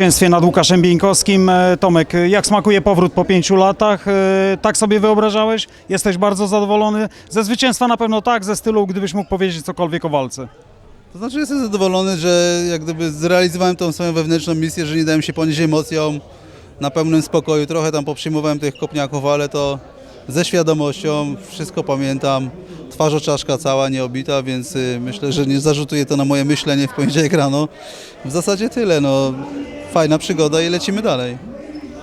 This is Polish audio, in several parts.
zwycięstwie nad Łukaszem Bieńkowskim. E, Tomek, e, jak smakuje powrót po pięciu latach? E, Tak sobie wyobrażałeś? Jesteś bardzo zadowolony? Ze zwycięstwa na pewno tak, ze stylu, gdybyś mógł powiedzieć cokolwiek o walce. To znaczy jestem zadowolony, że jak gdyby zrealizowałem tą swoją wewnętrzną misję, że nie dałem się ponieść emocjom na pełnym spokoju. Trochę tam poprzyjmowałem tych kopniaków, ale to ze świadomością, wszystko pamiętam. Twarzoczaszka cała, nieobita, więc y, myślę, że nie zarzutuję to na moje myślenie w poniedziałek rano. W zasadzie tyle, no fajna przygoda i lecimy dalej.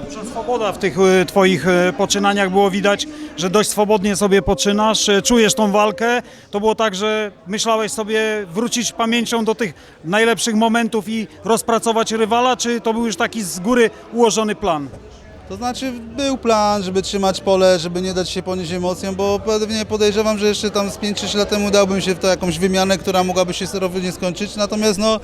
Duża swoboda w tych e, twoich e, poczynaniach było widać, że dość swobodnie sobie poczynasz, e, czujesz tą walkę. To było tak, że myślałeś sobie wrócić pamięcią do tych najlepszych momentów i rozpracować rywala, czy to był już taki z góry ułożony plan? To znaczy był plan, żeby trzymać pole, żeby nie dać się ponieść emocjom, bo pewnie podejrzewam, że jeszcze tam z 5-3 lat temu dałbym się w to jakąś wymianę, która mogłaby się sterownie skończyć. Natomiast no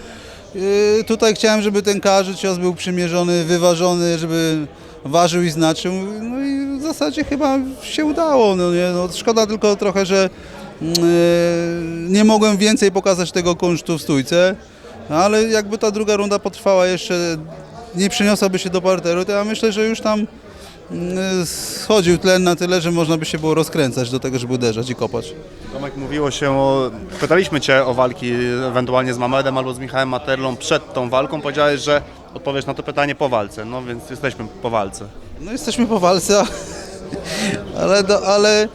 tutaj chciałem, żeby ten każdy cios był przymierzony, wyważony, żeby ważył i znaczył. No i w zasadzie chyba się udało. No nie? No, szkoda tylko trochę, że yy, nie mogłem więcej pokazać tego kunsztu w stójce. Ale jakby ta druga runda potrwała jeszcze, nie przeniosłaby się do parteru, to ja myślę, że już tam schodził tlen na tyle, że można by się było rozkręcać do tego, żeby uderzać i kopać. Tomek, mówiło się o... Pytaliśmy Cię o walki ewentualnie z Mamedem albo z Michałem Materlą przed tą walką. Powiedziałeś, że odpowiesz na to pytanie po walce, no więc jesteśmy po walce. No jesteśmy po walce, ale, do, ale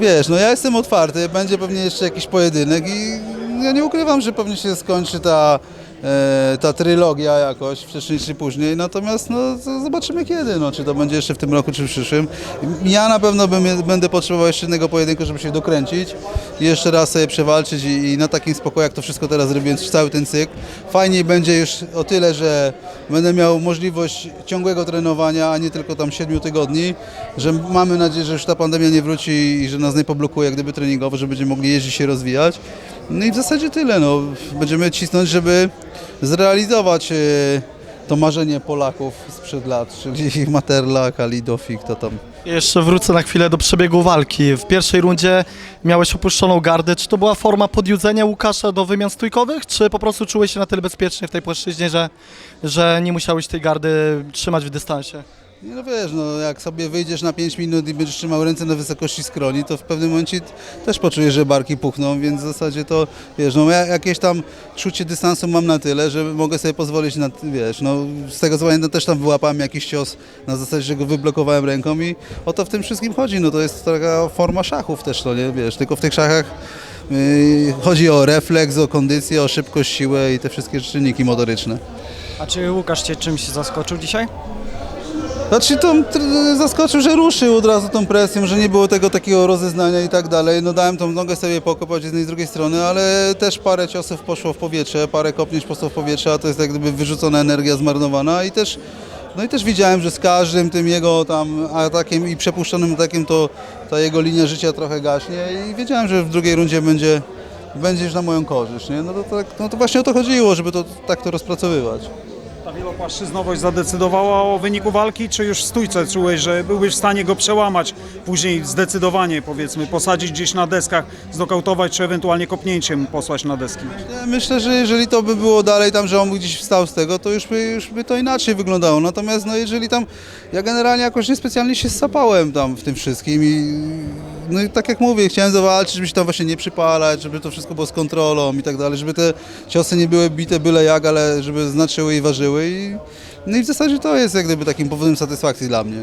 wiesz, no ja jestem otwarty, będzie pewnie jeszcze jakiś pojedynek i ja nie ukrywam, że pewnie się skończy ta, ta trylogia jakoś wcześniej czy później, natomiast no zobaczymy kiedy, no, czy to będzie jeszcze w tym roku, czy w przyszłym. Ja na pewno bym, będę potrzebował jeszcze jednego pojedynku, żeby się dokręcić jeszcze raz sobie przewalczyć i, i na takim spokoju, jak to wszystko teraz robiąc, cały ten cykl. Fajniej będzie już o tyle, że będę miał możliwość ciągłego trenowania, a nie tylko tam 7 tygodni, że mamy nadzieję, że już ta pandemia nie wróci i że nas nie poblokuje jak gdyby treningowo, że będziemy mogli jeździć się rozwijać. No i w zasadzie tyle, no. Będziemy cisnąć, żeby zrealizować e, to marzenie Polaków sprzed lat, czyli Materla, Kalidow i kto tam. Jeszcze wrócę na chwilę do przebiegu walki. W pierwszej rundzie miałeś opuszczoną gardę. Czy to była forma podjudzenia Łukasza do wymian stójkowych, czy po prostu czułeś się na tyle bezpiecznie w tej płaszczyźnie, że, że nie musiałeś tej gardy trzymać w dystansie? Nie no wiesz, no jak sobie wyjdziesz na 5 minut i będziesz trzymał ręce na wysokości skroni, to w pewnym momencie też poczujesz, że barki puchną, więc w zasadzie to, wiesz, no ja jakieś tam czucie dystansu mam na tyle, że mogę sobie pozwolić na, wiesz, no z tego co pamiętam też tam wyłapałem jakiś cios na zasadzie, że go wyblokowałem ręką i o to w tym wszystkim chodzi, no to jest taka forma szachów też, no nie, wiesz, tylko w tych szachach yy, chodzi o refleks, o kondycję, o szybkość, siłę i te wszystkie czynniki motoryczne. A czy Łukasz Cię czymś zaskoczył dzisiaj? Znaczy to zaskoczył, że ruszył od razu tą presją, że nie było tego takiego rozeznania i tak dalej. No dałem tą nogę sobie pokopać z jednej i z drugiej strony, ale też parę ciosów poszło w powietrze, parę kopnięć poszło w powietrze, a to jest jak gdyby wyrzucona energia zmarnowana i też no i też widziałem, że z każdym tym jego tam atakiem i przepuszczonym atakiem to ta jego linia życia trochę gaśnie i wiedziałem, że w drugiej rundzie będzie będzie już na moją korzyść, nie? No to, tak, no to właśnie o to chodziło, żeby to tak to rozpracowywać. Ta wielopłaszczyznowość zadecydowała o wyniku walki, czy już w stójce czułeś, że byłbyś w stanie go przełamać później zdecydowanie, powiedzmy, posadzić gdzieś na deskach, znokautować, czy ewentualnie kopnięciem posłać na deski? Myślę, że jeżeli to by było dalej tam, że on gdzieś wstał z tego, to już by, już by to inaczej wyglądało. Natomiast no jeżeli tam, ja generalnie jakoś niespecjalnie się sapałem tam w tym wszystkim i no i tak jak mówię, chciałem zawalczyć, żeby się tam właśnie nie przypalać, żeby to wszystko było z kontrolą i tak dalej, żeby te ciosy nie były bite byle jak, ale żeby znaczyły i ważyły i no i w zasadzie to jest jak gdyby takim powodem satysfakcji dla mnie.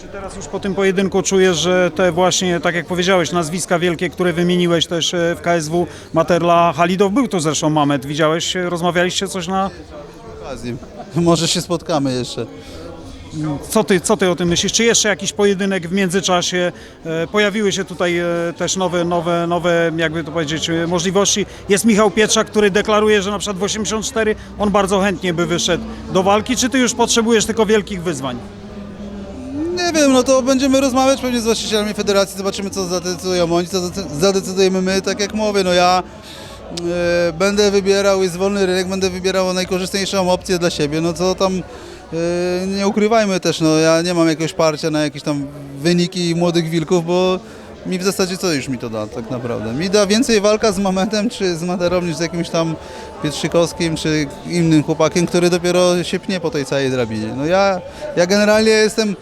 Czy teraz już po tym pojedynku czujesz, że te właśnie, tak jak powiedziałeś, nazwiska wielkie, które wymieniłeś też e, w KSW, Materla, Halidow, był tu zresztą Mamet, widziałeś, e, rozmawialiście coś na... Okazji. Może się spotkamy jeszcze. Co ty, co ty o tym myślisz? Czy jeszcze jakiś pojedynek w międzyczasie? E, Pojawiły się tutaj e, też nowe, nowe, nowe, jakby to powiedzieć, e, możliwości. Jest Michał Pietrzak, który deklaruje, że na przykład w 84 on bardzo chętnie by wyszedł do walki. Czy ty już potrzebujesz tylko wielkich wyzwań? Nie wiem, no to będziemy rozmawiać pewnie z właścicielami federacji, zobaczymy co zadecydują oni, co zade- zadecydujemy my, tak jak mówię, no ja e, będę wybierał, jest wolny rynek, będę wybierał najkorzystniejszą opcję dla siebie, no co tam, nie ukrywajmy też, no ja nie mam jakiegoś parcia na jakieś tam wyniki młodych wilków, bo mi w zasadzie co już mi to da tak naprawdę? Mi da więcej walka z Mametem czy z Materą niż z jakimś tam Pietrzykowskim czy innym chłopakiem, który dopiero się pnie po tej całej drabinie. No ja, ja generalnie jestem, e,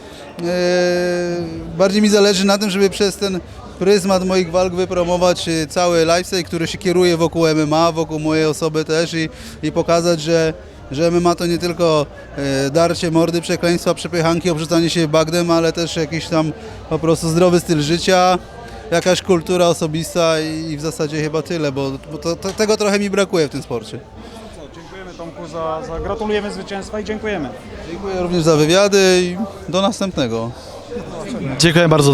bardziej mi zależy na tym, żeby przez ten pryzmat moich walk wypromować e, cały lifestyle, który się kieruje wokół MMA, wokół mojej osoby też i, i pokazać, że że MMA to nie tylko e, darcie mordy, przekleństwa, przepychanki, obrzucanie się bagnem, ale też jakiś tam po prostu zdrowy styl życia, jakaś kultura osobista i, w zasadzie chyba tyle, bo, bo to, to, tego trochę mi brakuje w tym sporcie. Co, dziękujemy Tomku za, za gratulujemy zwycięstwa i dziękujemy. Dziękuję również za wywiady i do następnego. Dziękuję bardzo.